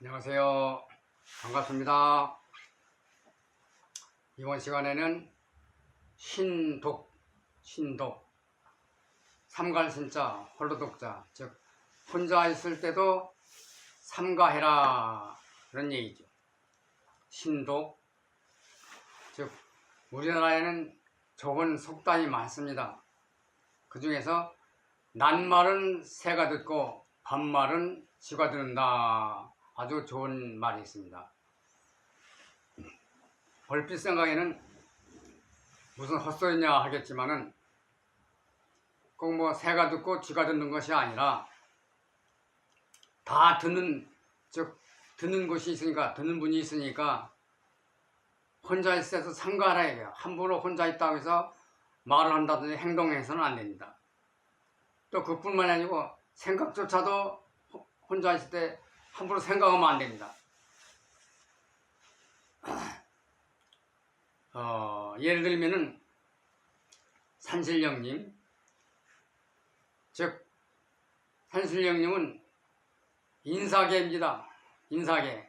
안녕하세요. 반갑습니다. 이번 시간에는 신독, 신독, 삼갈신자, 홀로독자, 즉 혼자 있을 때도 삼가해라 그런 얘기죠. 신독, 즉 우리나라에는 좋은 속담이 많습니다. 그 중에서 낱말은 새가 듣고 반말은 쥐가 듣는다. 아주 좋은 말이 있습니다. 얼핏 생각에는 무슨 헛소리냐 하겠지만은 꼭 뭐 새가 듣고 쥐가 듣는 것이 아니라 다 듣는 즉 듣는 곳이 있으니까 듣는 분이 있으니까 혼자 있을 때도 삼가하라 해요. 함부로 혼자 있다고 해서 말을 한다든지 행동해서는 안 됩니다. 또 그뿐만이 아니고 생각조차도 호- 혼자 있을 때 함부로 생각하면 안 됩니다. 어, 예를 들면은 산신령님, 즉 산신령님은 인사계입니다. 인사계.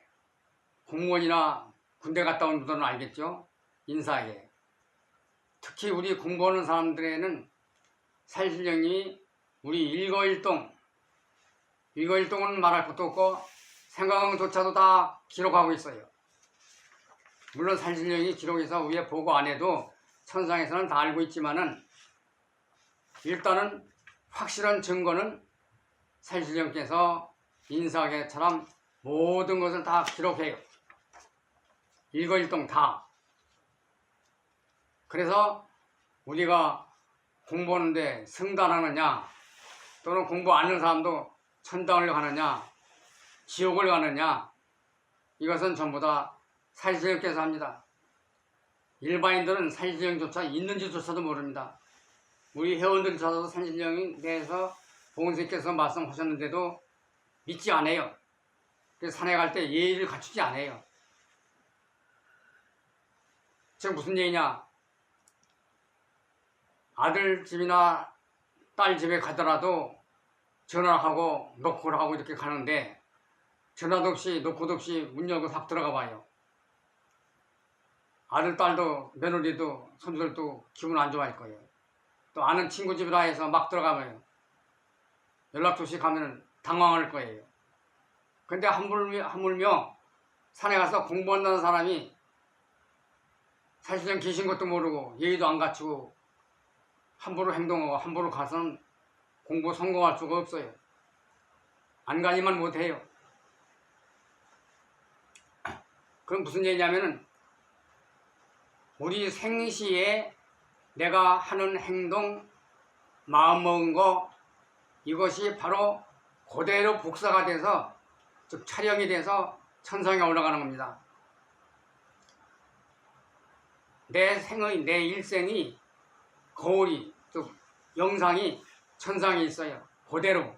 공무원이나 군대 갔다 온 분들은 알겠죠? 인사계. 특히 우리 공부하는 사람들에는 산신령님이 우리 일거일동, 일거일동은 말할 것도 없고 생각한 것조차도 다 기록하고 있어요. 물론 산신령이 기록해서 위에 보고 안 해도 천상에서는 다 알고 있지만은 일단은 확실한 증거는 산신령께서 인사계처럼 모든 것을 다 기록해요. 일거일동 다. 그래서 우리가 공부하는데 승단하느냐 또는 공부 안 하는 사람도 천당을 가느냐 지옥을 가느냐 이것은 전부 다 사실령께서 합니다. 일반인들은 산신령조차 있는지조차도 모릅니다. 우리 회원들조차도 산신령에 대해서 보은생께서 말씀하셨는데도 믿지 않아요. 그래서 산에 갈 때 예의를 갖추지 않아요. 지금 무슨 얘기냐? 아들 집이나 딸 집에 가더라도 전화하고 노크를 하고 이렇게 가는데 전화도 없이 노크도 없이 문 열고 싹 들어가 봐요. 아들, 딸도 며느리도 손주들도 기분 안 좋아할 거예요. 또 아는 친구 집이라 해서 막 들어가면 없이 가면 당황할 거예요. 근데 하물며, 하물며 산에 가서 공부한다는 사람이 사실은 계신 것도 모르고 예의도 안 갖추고 함부로 행동하고 함부로 가서는 공부 성공할 수가 없어요. 안 가지만 못해요. 그럼 무슨 얘기냐면은 우리 생시에 내가 하는 행동, 마음먹은 거 이것이 바로 그대로 복사가 돼서 즉 촬영이 돼서 천상에 올라가는 겁니다. 내 생의 내 일생이 거울이 또 영상이 천상에 있어요. 그대로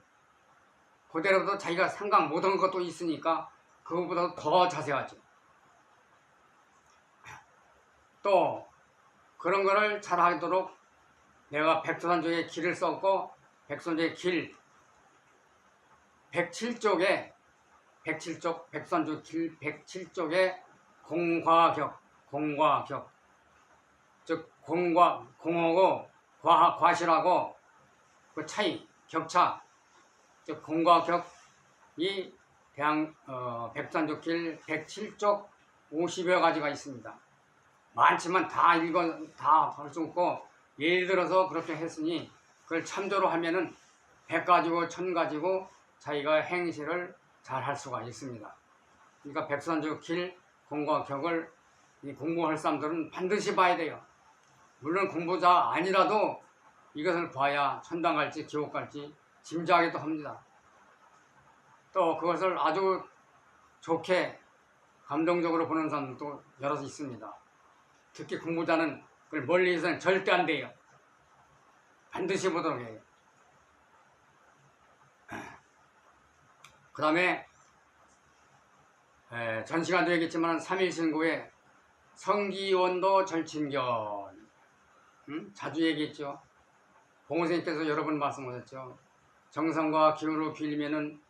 그대로도 자기가 생각 못한 것도 있으니까 그것보다 더 자세하죠. 또 그런 거를 잘 하도록 내가 백두산족의 길을 썼고 백선족의 길 107쪽에 107쪽 백선족 길 107쪽에 공과격 공과격 즉 공과 공하고 과 과실하고 그 차이 격차 즉 공과 격이 대한 어, 백산족 길 107쪽 50여 가지가 있습니다. 많지만 다 읽어 다 할 수 없고 예를 들어서 그렇게 했으니 그걸 참조로 하면은 100 가지고 1000 가지고 자기가 행실을 잘 할 수가 있습니다. 그러니까 백선족 길 공과 격을 이 공부할 사람들은 반드시 봐야 돼요. 물론 공부자 아니라도 이것을 봐야 천당 갈지 지옥 갈지 짐작하기도 합니다. 또 그것을 아주 좋게 감동적으로 보는 사람도 여럿 있습니다. 특히 공부자는 그걸 멀리서는 절대 안 돼요. 반드시 보도록 해요. 그 다음에 전 시간도 얘기했지만 3일 신고에 성기원도 절친견 음? 자주 얘기했죠. 봉호생님께서 여러 번 말씀하셨죠. 정성과 기호로 빌면은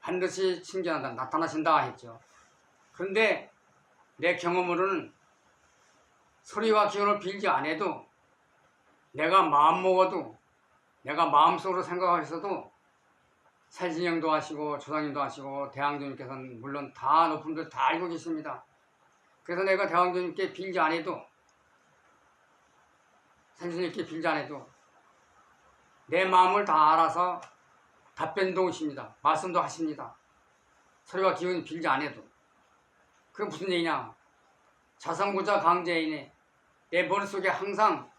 반드시 칭견한다, 나타나신다 했죠. 그런데 내 경험으로는 소리와 기운을 빌지 않아도 내가 마음 먹어도 내가 마음속으로 생각하셔도 살진영도 하시고 조상님도 하시고 대왕조님께서는 물론 다 높은 분들 다 알고 계십니다. 그래서 내가 대왕조님께 빌지 않아도 살진님께 빌지 않아도 내 마음을 다 알아서 답변도 오십니다. 말씀도 하십니다. 소리와 기운이 빌지 않아도 그게 무슨 얘기냐 자성구자 강제인의 내 머릿속에 항상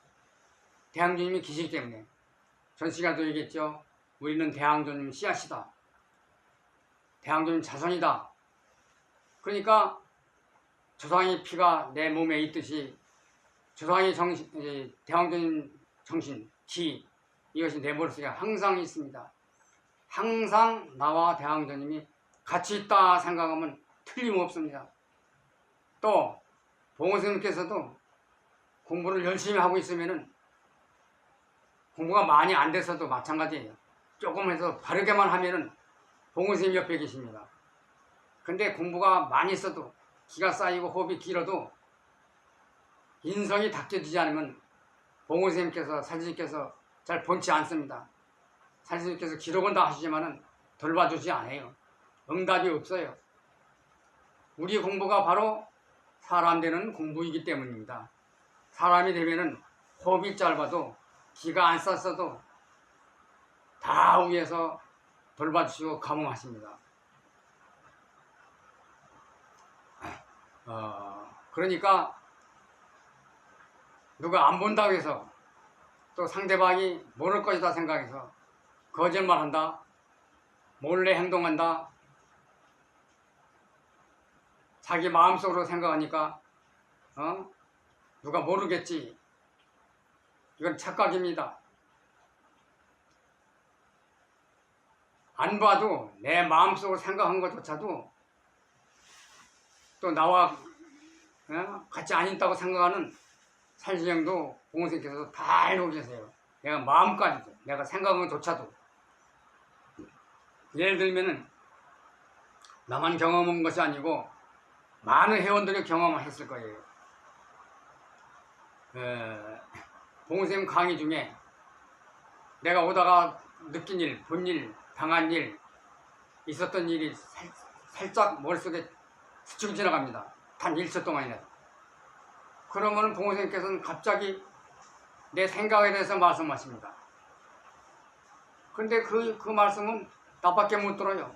대항주님이 계시기 때문에 전 시간도 얘기했죠. 우리는 대항주님 씨앗이다. 대항주님 자손이다. 그러니까 조상의 피가 내 몸에 있듯이 조상의 정신, 이제 대항주님 정신, 기 이것이 내 머릿속에 항상 있습니다. 항상 나와 대항주님이 같이 있다 생각하면 틀림없습니다. 또 봉호 스님께서도 공부를 열심히 하고 있으면은 공부가 많이 안 돼서도 마찬가지예요. 조금 해서 바르게만 하면은 봉호스님 옆에 계십니다. 근데 공부가 많이 있어도 기가 쌓이고 호흡이 길어도 인성이 닦여지지 않으면 봉호스님께서 사진님께서 잘 본치 않습니다. 사진님께서 기록은 다 하시지만은 돌봐주지 않아요. 응답이 없어요. 우리 공부가 바로 사람 되는 공부이기 때문입니다. 사람이 되면은 호흡이 짧아도 기가 안 쌌어도 다 위에서 돌봐주시고 감흥하십니다. 어, 그러니까 누가 안 본다고 해서 또 상대방이 모를 것이다 생각해서 거짓말한다, 몰래 행동한다, 자기 마음속으로 생각하니까 어? 누가 모르겠지. 이건 착각입니다. 안 봐도 내 마음속으로 생각한 것조차도 또 나와 어? 같이 안 있다고 생각하는 산신령도 공선생께서 다 알고 계세요. 내가 마음까지도 내가 생각한 것조차도 예를 들면은 나만 경험한 것이 아니고 많은 회원들이 경험했을 거예요. 에, 봉선생님 강의 중에 내가 오다가 느낀 일, 본 일, 당한 일, 있었던 일이 살, 살짝 머릿속에 스치고 지나갑니다. 단 1초 동안이라도. 그러면 봉선생님께서는 갑자기 내 생각에 대해서 말씀하십니다. 근데 그, 그 말씀은 나밖에 못 들어요.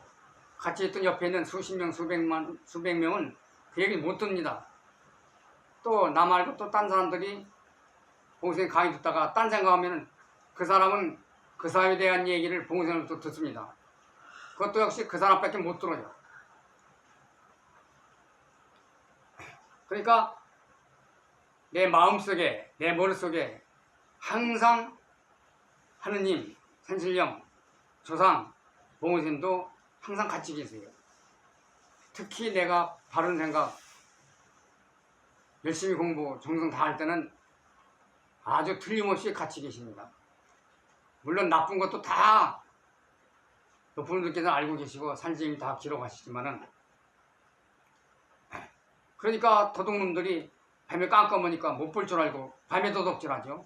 같이 있던 옆에 있는 수십 명, 수백만, 수백 명은 그 얘기를 못 듭니다. 또 나 말고 또 딴 사람들이 봉선생 강의 듣다가 딴 생각하면은 그 사람은 그 사람에 대한 얘기를 봉선생으로부터 듣습니다. 그것도 역시 그 사람밖에 못 들어요. 그러니까 내 마음속에 내 머릿속에 항상 하느님, 산신령, 조상, 봉선생도 항상 같이 계세요. 특히 내가 바른 생각, 열심히 공부, 정성 다할 때는 아주 틀림없이 같이 계십니다. 물론 나쁜 것도 다 높은 분들께서 알고 계시고 산지님 다 기록하시지만은 그러니까 도둑놈들이 밤에 깜깜하니까 못 볼 줄 알고 밤에 도둑질하죠.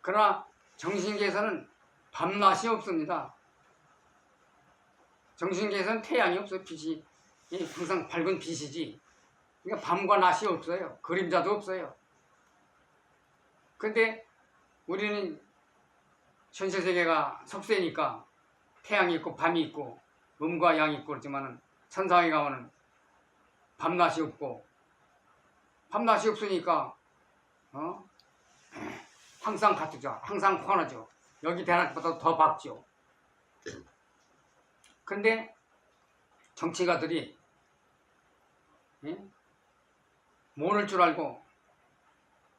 그러나 정신계에서는 밤낮이 없습니다. 정신계에서는 태양이 없어요. 빛이 이 항상 밝은 빛이지. 그러니까 밤과 낮이 없어요. 그림자도 없어요. 근데 우리는 현실 세계가 석쇠니까 태양이 있고 밤이 있고 음과 양이 있고 그렇지만은 천상에 가면은 밤낮이 없고 밤낮이 없으니까 어 항상 같죠. 항상 환하죠. 여기 대낮보다 더 밝죠. 근데 정치가들이 예? 모를 줄 알고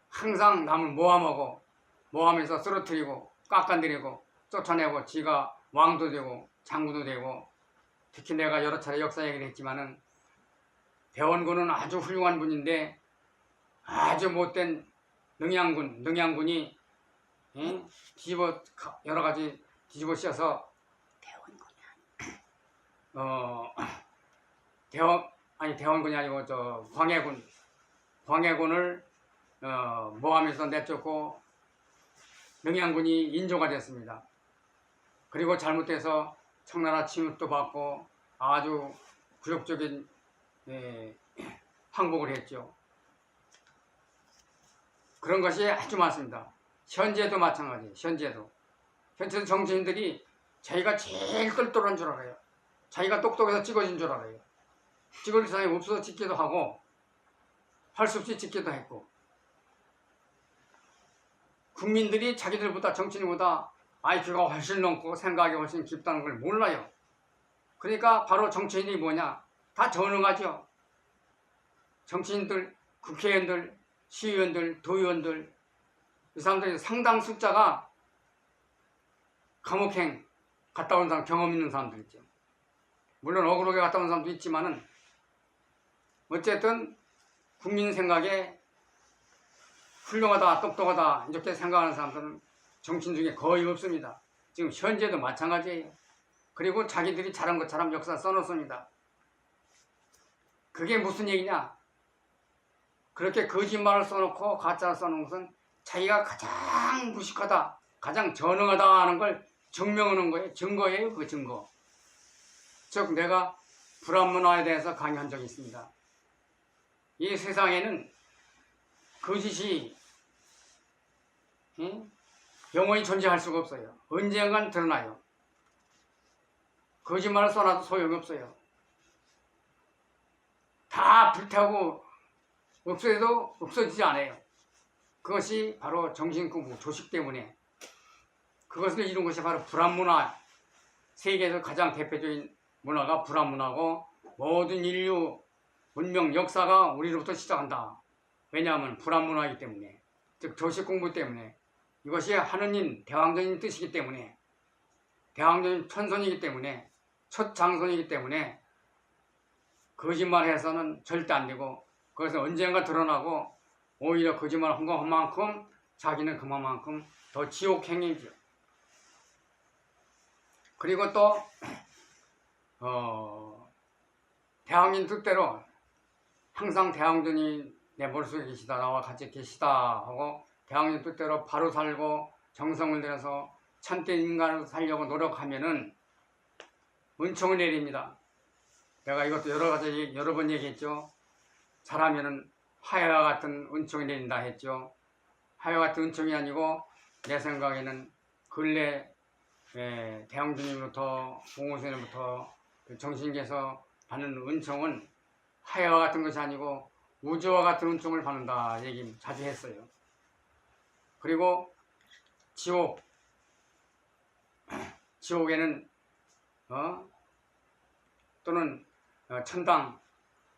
항상 남을 모함하고 모함해서 쓰러뜨리고 깎아내리고 쫓아내고 지가 왕도 되고 장군도 되고 특히 내가 여러 차례 역사 얘기를 했지만은 대원군은 아주 훌륭한 분인데 아주 못된 능양군 능양군이 예? 뒤집어 가- 여러 가지 뒤집어 씌어서 대원군이 아니고 어 대원 아니 대원군이 아니고 저 광해군 광해군을 어, 모함에서 내쫓고 명양군이 인조가 됐습니다. 그리고 잘못해서 청나라 침입도 받고 아주 굴욕적인 예, 항복을 했죠. 그런 것이 아주 많습니다. 현재도 마찬가지예요. 현재도. 현재도 정치인들이 자기가 제일 똘똘한 줄 알아요. 자기가 똑똑해서 찍어진 줄 알아요. 찍을 사람이 없어서 찍기도 하고 할 수 없이 찍기도 했고 국민들이 자기들보다 정치인보다 IQ가 훨씬 넘고 생각이 훨씬 깊다는 걸 몰라요. 그러니까 바로 정치인이 뭐냐? 다 전응하죠. 정치인들, 국회의원들, 시의원들, 도의원들 이 사람들이 상당 숫자가 감옥행 갔다 온 사람 경험 있는 사람들 있죠. 물론 억울하게 갔다 온 사람도 있지만은 어쨌든 국민 생각에 훌륭하다, 똑똑하다 이렇게 생각하는 사람들은 정치인 중에 거의 없습니다. 지금 현재도 마찬가지예요. 그리고 자기들이 잘한 것처럼 역사 써놓습니다. 그게 무슨 얘기냐? 그렇게 거짓말을 써놓고 가짜를 써놓은 것은 자기가 가장 무식하다, 가장 전능하다 하는 걸 증명하는 거예요. 증거예요, 그 증거. 즉, 내가 불합문화에 대해서 강의한 적이 있습니다. 이 세상에는 거짓이 응? 영원히 존재할 수가 없어요. 언젠간 드러나요. 거짓말을 써놔도 소용이 없어요. 다 불타고 없어도 없어지지 않아요. 그것이 바로 정신공부, 조식 때문에 그것을 이룬 것이 바로 불합문화. 세계에서 가장 대표적인 문화가 불합문화고 모든 인류 문명 역사가 우리로부터 시작한다. 왜냐하면 불합문화이기 때문에 즉 조식 공부 때문에 이것이 하느님 대왕적인 뜻이기 때문에 대왕적인 천선이기 때문에 첫 장선이기 때문에 거짓말해서는 절대 안 되고 그것은 언젠가 드러나고 오히려 거짓말 한 것만큼 자기는 그만큼 더 지옥 행위죠. 그리고 또 어, 대왕님 뜻대로 항상 대왕전이 내 머릿속에 계시다 나와 같이 계시다 하고 대왕님 뜻대로 바로 살고 정성을 들여서 참된 인간으로 살려고 노력하면은 은총을 내립니다. 내가 이것도 여러 가지 여러 번 얘기했죠. 잘하면은 하야와 같은 은총이 내린다 했죠. 하야와 같은 은총이 아니고 내 생각에는 근래 예, 대왕주님부터 공호선님부터 그 정신계에서 받는 은총은 하야와 같은 것이 아니고 우주와 같은 은총을 받는다 얘기 자주 했어요. 그리고 지옥 지옥에는 어? 또는 어, 천당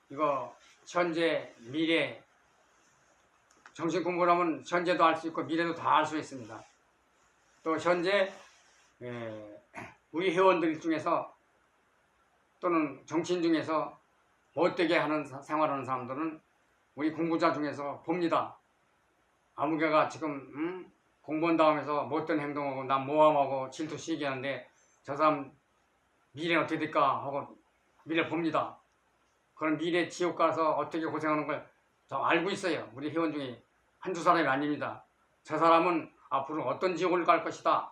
이거 현재 미래 정신 공부를 하면 현재도 알 수 있고 미래도 다 알 수 있습니다. 또 현재 에, 우리 회원들 중에서 또는 정치인 중에서 못되게 하는 사- 생활하는 사람들은 우리 공부자 중에서 봅니다. 아무개가 지금 음? 공부한 다음에서 못된 행동하고 난 모함하고 질투 시기하는데 저 사람 미래는 어떻게 될까 하고 미래 봅니다. 그런 미래 지옥 가서 어떻게 고생하는 걸 저 알고 있어요. 우리 회원 중에 한두 사람이 아닙니다. 저 사람은 앞으로 어떤 지옥을 갈 것이다.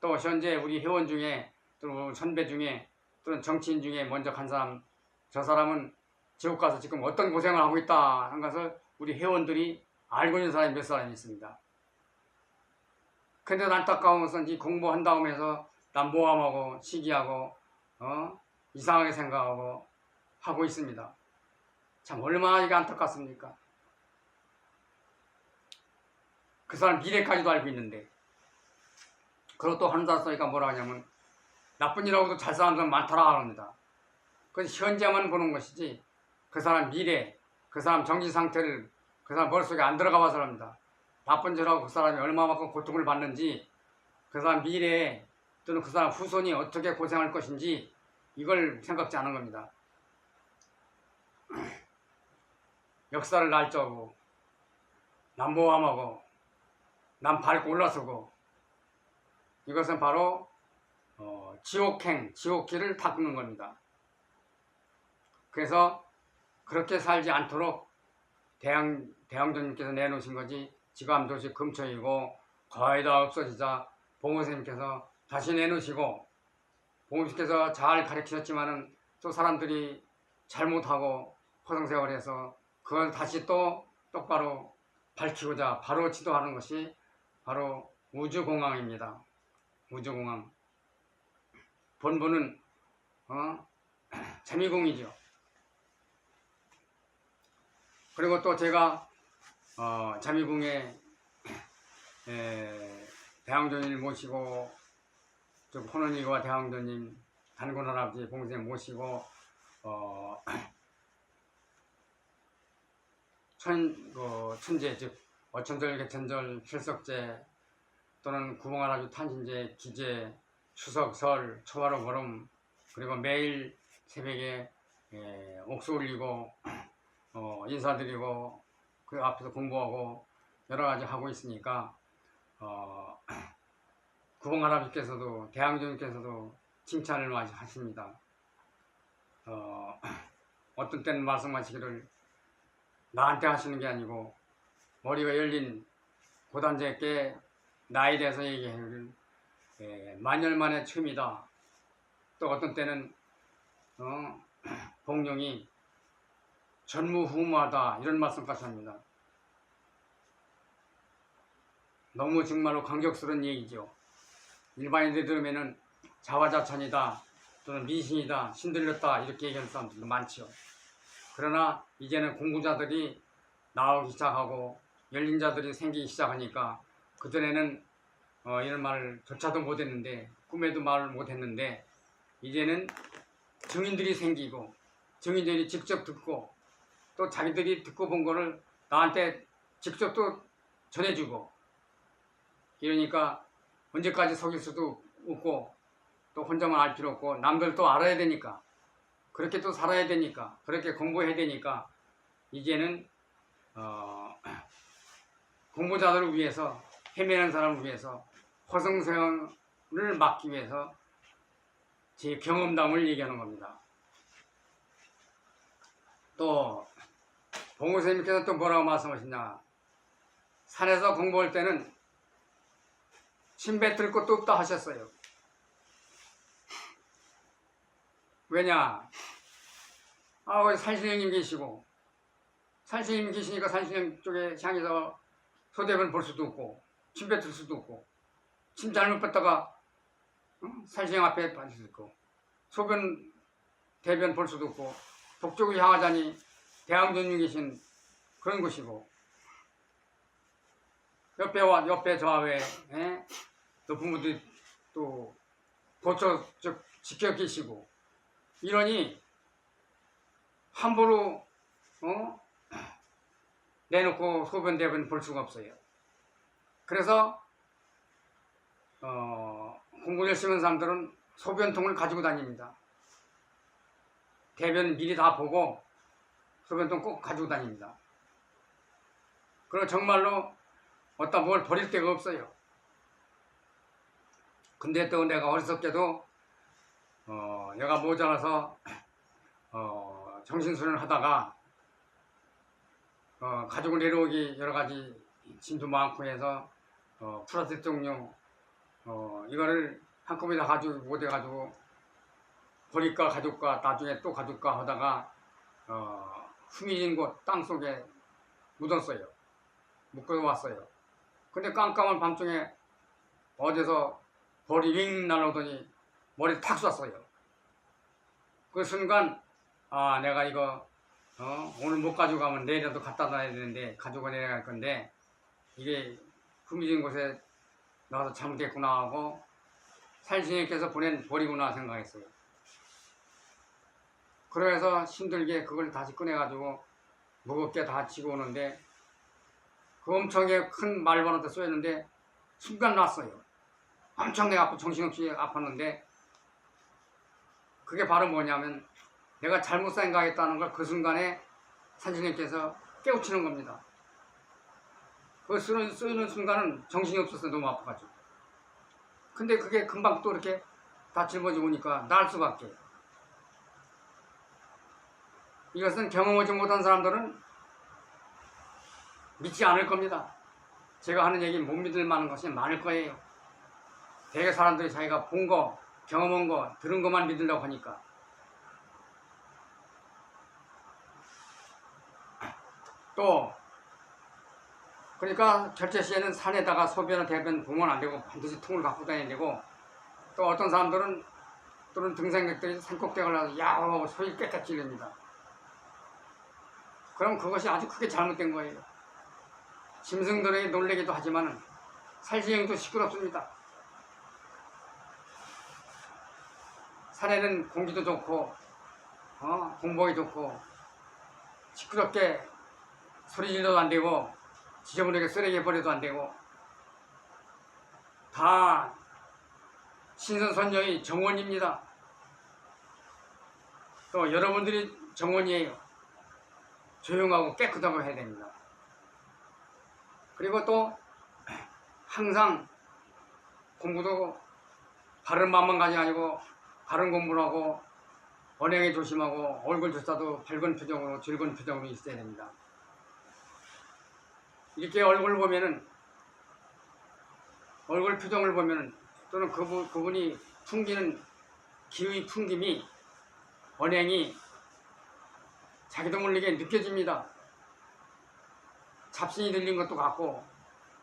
또 현재 우리 회원 중에 또 선배 중에 또는 정치인 중에 먼저 간 사람 저 사람은 지옥 가서 지금 어떤 고생을 하고 있다 하는 것을 우리 회원들이 알고 있는 사람이 몇 사람이 있습니다. 근데 안타까운 것은 이 공부한 다음에서 난 모함하고 시기하고 어? 이상하게 생각하고 하고 있습니다. 참 얼마나 이게 안타깝습니까? 그 사람 미래까지도 알고 있는데 그리고 또 한자 써니까 뭐라 하냐면 나쁜 일하고도 잘 사는 사람 많더라 합니다. 그래서 현재만 보는 것이지 그 사람 미래, 그 사람 정신 상태를 그 사람 머릿속에 안 들어가 봐서 합니다. 나쁜 짓하고 그 사람이 얼마만큼 고통을 받는지 그 사람 미래에 또는 그 사람 후손이 어떻게 고생할 것인지 이걸 생각지 않은 겁니다. 역사를 날짜고 남 모함하고 남 밟고 올라서고 이것은 바로 어, 지옥행, 지옥길을 닦는 겁니다. 그래서 그렇게 살지 않도록 대왕, 대왕조님께서 내놓으신 거지 지감도시 금초이고 거의 다 없어지자 봉호선생님께서 다시 내놓으시고 봉호선생님께서 잘 가르치셨지만은 또 사람들이 잘못하고 허송세월해서 그걸 다시 또 똑바로 밝히고자 바로 지도하는 것이 바로 우주공항입니다. 우주공항. 본부는 어? 재미공이죠. 그리고 또 제가 어, 자미궁에 에, 대왕조님을 모시고 저 혼원이와 대왕조님 단군 할아버지 봉생 모시고 어, 천, 그, 천재 즉 어천절 개천절 필석제 또는 구봉할아버지 탄신제 기제 추석 설 초하루 보름 그리고 매일 새벽에 에, 옥수 올리고 어, 인사드리고 그 앞에서 공부하고 여러 가지 하고 있으니까 어, 구봉 할아버지께서도 대왕조님께서도 칭찬을 많이 하십니다. 어, 어떤 때는 말씀하시기를 나한테 하시는 게 아니고 머리가 열린 고단자께 나에 대해서 얘기하기를 예, 만열만의 처음이다. 또 어떤 때는 어, 봉룡이 전무후무하다 이런 말씀까지 합니다. 너무 정말로 감격스러운 얘기죠. 일반인들이 들으면은 자화자찬이다 또는 미신이다 신들렸다 이렇게 얘기하는 사람들도 많죠. 그러나 이제는 공부자들이 나오기 시작하고 열린 자들이 생기기 시작하니까 그전에는 어, 이런 말을 조차도 못했는데 꿈에도 말을 못했는데 이제는 증인들이 생기고 증인들이 직접 듣고 또 자기들이 듣고 본 거를 나한테 직접 또 전해주고 이러니까 언제까지 속일 수도 없고 또 혼자만 알 필요 없고 남들도 알아야 되니까 그렇게 또 살아야 되니까 그렇게 공부해야 되니까 이제는 어, 공부자들을 위해서 헤매는 사람을 위해서 허송세원을 막기 위해서 제 경험담을 얘기하는 겁니다. 또 봉우 선생님께서 또 뭐라고 말씀하시냐 산에서 공부할 때는 침뱉 들 것도 없다 하셨어요. 왜냐? 아, 우리 산신령님 계시고, 산신령님 계시니까 산신령 쪽에 향해서 소대변 볼 수도 없고, 침 뱉을 수도 없고, 침 잘못 뱉다가 응? 산신령 앞에 빠질 수도 있고, 소변, 대변 볼 수도 없고, 북쪽을 향하자니 대왕전님 계신 그런 곳이고, 옆에와 옆에 좌우에 예? 높은 분들이 또 보초 즉 지켜 계시고 이러니 함부로 어? 내놓고 소변 대변 볼 수가 없어요. 그래서 어, 공부 열심히 하는 사람들은 소변통을 가지고 다닙니다. 대변 미리 다 보고 소변통 꼭 가지고 다닙니다. 그리고 정말로 어디다 뭘 버릴 데가 없어요. 근데 또 내가 어리석게도 어, 얘가 모자라서 어, 정신수련을 하다가 어, 가지고 내려오기 여러 가지 짐도 많고 해서 어, 플라스틱 종류 어, 이거를 한꺼번에 다 가지고 못 해가지고 버릴까 가져올까 나중에 또 가져올까 하다가 어, 후미진 곳 땅속에 묻었어요. 묶어 왔어요. 근데 깜깜한 밤중에 어디서 벌이 윙 날아오더니 머리 탁 쐈어요. 그 순간 아 내가 이거 어, 오늘 못 가지고 가면 내일이라도 갖다 놔야 되는데 가지고 내려갈 건데 이게 후미진 곳에 나가서 잘못했구나 하고 살신님께서 보낸 벌이구나 생각했어요. 그래서 힘들게 그걸 다시 꺼내가지고 무겁게 다 치고 오는데 그 엄청나게 큰 말벌한테 쏘였는데 순간 났어요. 엄청 내가 아프 정신없이 아팠는데 그게 바로 뭐냐면 내가 잘못 생각했다는 걸 그 순간에 산신님께서 깨우치는 겁니다. 그 쓰는, 쓰는 순간은 정신이 없어서 너무 아파가지고. 근데 그게 금방 또 이렇게 다 짊어지고 오니까 날 수밖에. 이것은 경험하지 못한 사람들은 믿지 않을 겁니다. 제가 하는 얘기 못 믿을 만한 것이 많을 거예요. 대개 사람들이 자기가 본 거, 경험한 거, 들은 것만 믿으려고 하니까. 또 그러니까 결제 시에는 산에다가 소변을 대변 보면 안 되고 반드시 통을 갖고 다녀야 되고 또 어떤 사람들은 또는 등산객들이 산꼭대기 올라서 야호 소리 깨끗 지릅니다. 그럼 그것이 아주 크게 잘못된 거예요. 짐승들에게 놀래기도 하지만 살지행도 시끄럽습니다. 산에는 공기도 좋고 어, 공복이 좋고 시끄럽게 소리 질러도 안 되고 지저분하게 쓰레기 버려도 안 되고 다 신선선녀의 정원입니다. 또 여러분들이 정원이에요. 조용하고 깨끗하고 해야 됩니다. 그리고 또 항상 공부도 바른 마음만 가지 아니고 바른 공부를 하고 언행에 조심하고 얼굴 조사도 밝은 표정으로 즐거운 표정으로 있어야 됩니다. 이렇게 얼굴 보면은 얼굴 표정을 보면은 또는 그분, 그분이 풍기는 기의 풍김이 언행이 자기도 모르게 느껴집니다. 잡신이 들린 것도 같고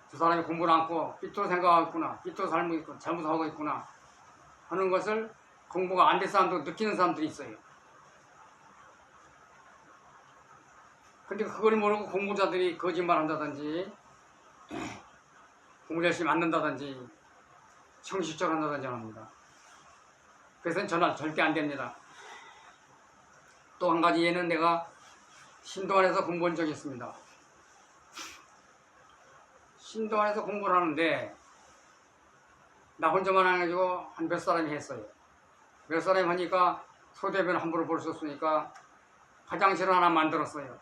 저 사람이 공부를 않고 삐뚤어 생각하고 있구나 삐뚤어 살고 있고 잘못하고 있구나 하는 것을 공부가 안 된 사람도 느끼는 사람들이 있어요. 근데 그걸 모르고 공부자들이 거짓말 한다든지 공부 열심히 안 된다든지 형식적으로 한다든지 합니다. 그래서 저는 절대 안 됩니다. 또 한 가지 예는 내가 신도안에서 공부한 적이 있습니다. 신도안에서 공부를 하는데 나 혼자만 안 해가지고 한 몇 사람이 했어요. 몇 사람이 하니까 소대변 함부로 볼 수 없으니까 화장실을 하나 만들었어요.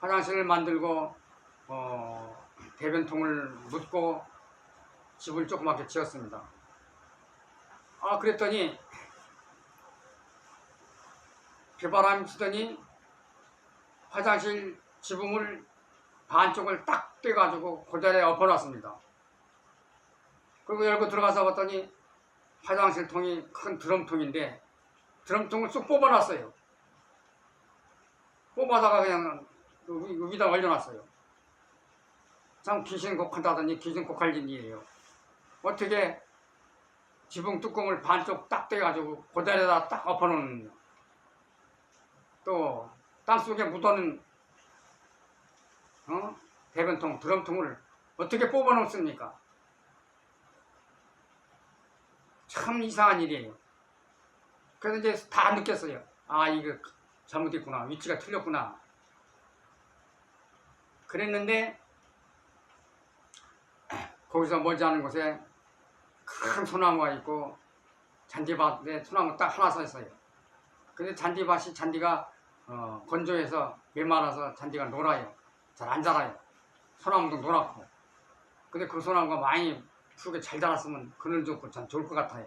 화장실을 만들고 어, 대변통을 묻고 집을 조그맣게 지었습니다. 아 그랬더니 비바람이 치더니 화장실 지붕을 반쪽을 딱 떼가지고 그 자리에 엎어놨습니다. 그리고 열고 들어가서 봤더니 화장실 통이 큰 드럼통인데 드럼통을 쑥 뽑아놨어요. 뽑아다가 그냥 여기, 여기다 올려놨어요. 참 귀신 곡한다더니 귀신 곡할진 일이에요. 어떻게 지붕 뚜껑을 반쪽 딱 떼가지고 고다리에다 딱 엎어놓는 또 땅속에 묻어는 어? 대변통, 드럼통을 어떻게 뽑아놓습니까? 참 이상한 일이에요. 그래서 이제 다 느꼈어요. 아, 이거 잘못했구나. 위치가 틀렸구나. 그랬는데, 거기서 멀지 않은 곳에 큰 소나무가 있고, 잔디밭에 소나무 딱 하나 서 있어요. 근데 잔디밭이 잔디가 어, 건조해서 메말라서 잔디가 노라요. 잘 안 자라요. 소나무도 노랗고. 근데 그 소나무가 많이 푸게 잘 자랐으면 그늘 좋고 참 좋을 것 같아요.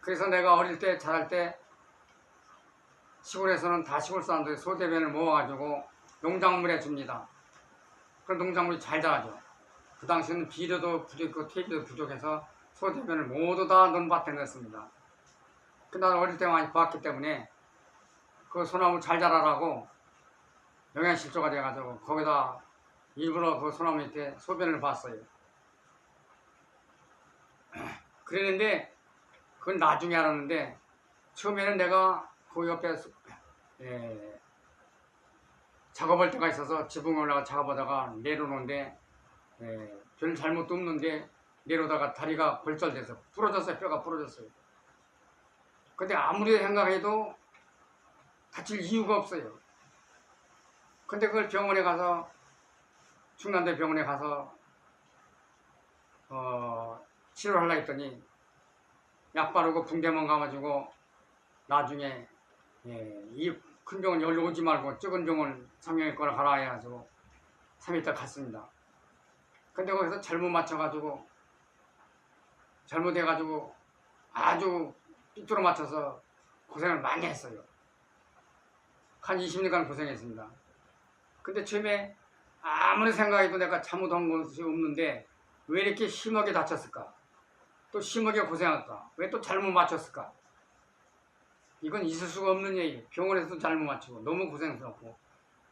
그래서 내가 어릴 때 자랄 때 시골에서는 다 시골 사람들이 소대변을 모아가지고 농작물에 줍니다. 그런 농작물이 잘 자라죠. 그 당시에는 비료도 부족했고 퇴비도 부족해서 소대변을 모두 다 논밭에. 근데 나는 어릴 때 많이 봤기 때문에 그 소나무 잘 자라라고 영양실조가 돼가지고 거기다 일부러 그 소나무 밑에 소변을 봤어요. 그랬는데 그건 나중에 알았는데 처음에는 내가 그 옆에 수- 예, 작업할 때가 있어서 지붕에 올라가 작업하다가 내려오는데 예, 별 잘못도 없는데 내려오다가 다리가 골절돼서 부러졌어요. 뼈가 부러졌어요. 근데 아무리 생각해도 다칠 이유가 없어요. 근데 그걸 병원에 가서 충남대 병원에 가서 어, 치료를 하려 했더니 약 바르고 붕대만 감아주고 나중에 예, 이큰 병원 여기로 오지 말고 적은 병원 상경외과를 가라 해가지고 3일 있다 갔습니다. 근데 거기서 잘못 맞춰가지고 잘못해가지고 아주 삐뚤어 맞춰서 고생을 많이 했어요. 한 20년간 고생했습니다. 근데 처음에 아무리 생각해도 내가 잘못한 것이 없는데 왜 이렇게 심하게 다쳤을까? 또 심하게 고생할까? 왜또 잘못 맞췄을까? 이건 있을 수가 없는 얘기. 병원에서도 잘못 맞추고 너무 고생스럽고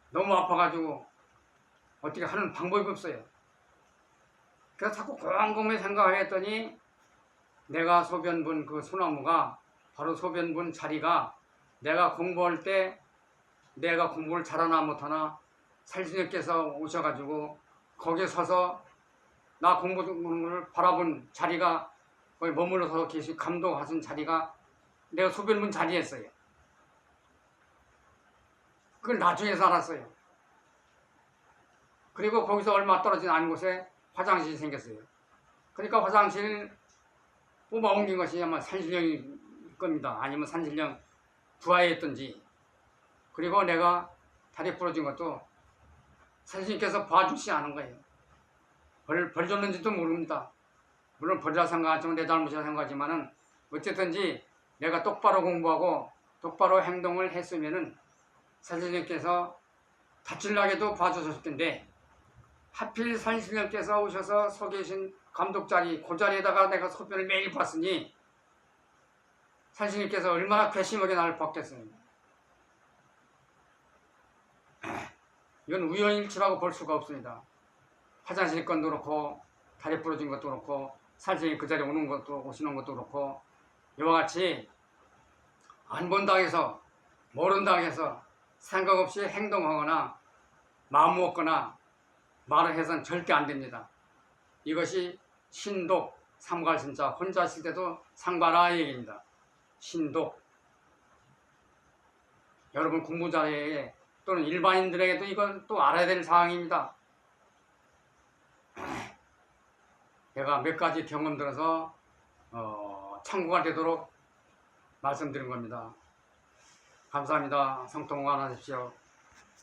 너무 아파가지고 어떻게 하는 방법이 없어요. 그래서 자꾸 곰곰이 생각을 했더니 내가 소변 본 그 소나무가 바로 소변 본 자리가 내가 공부할 때 내가 공부를 잘하나 못하나 살신님께서 오셔가지고 거기에 서서 나 공부를 바라본 자리가 거기 머물러서 계시 감동하신 자리가 내가 소변 본 자리였어요. 그걸 나중에서 알았어요. 그리고 거기서 얼마 떨어진 안 곳에 화장실이 생겼어요. 그러니까 화장실 뽑아 옮긴 것이 아마 산신령일 겁니다. 아니면 산신령 부하였던지. 그리고 내가 다리 부러진 것도 산신께서 봐주시 않은 거예요. 벌, 벌 줬는지도 모릅니다. 물론 벌이라 생각하지만 내 잘못이라 생각하지만은 어쨌든지 내가 똑바로 공부하고 똑바로 행동을 했으면은 산신령께서 다칠나게도 봐주셨을 텐데 하필 산신령께서 오셔서 서 계신 감독 자리 그 자리에다가 내가 소변을 매일 봤으니 산신령께서 얼마나 괘씸하게 나를 봤겠습니까? 이건 우연일치라고 볼 수가 없습니다. 화장실 건도 그렇고 다리 부러진 것도 그렇고 산신이 그 자리에 오는 것도 오시는 것도 그렇고 이와 같이 안 본다고 해서 모른다고 해서 생각 없이 행동하거나 마음 먹거나 말을 해서는 절대 안 됩니다. 이것이 신독, 삼갈신자 혼자 있을 때도 상관아 얘기입니다. 신독. 여러분 공부자에 또는 일반인들에게도 이건 또 알아야 될 사항입니다. 내가 몇 가지 경험 들어서 어, 참고가 되도록 말씀드린 겁니다. 감사합니다. 성통관하십시오.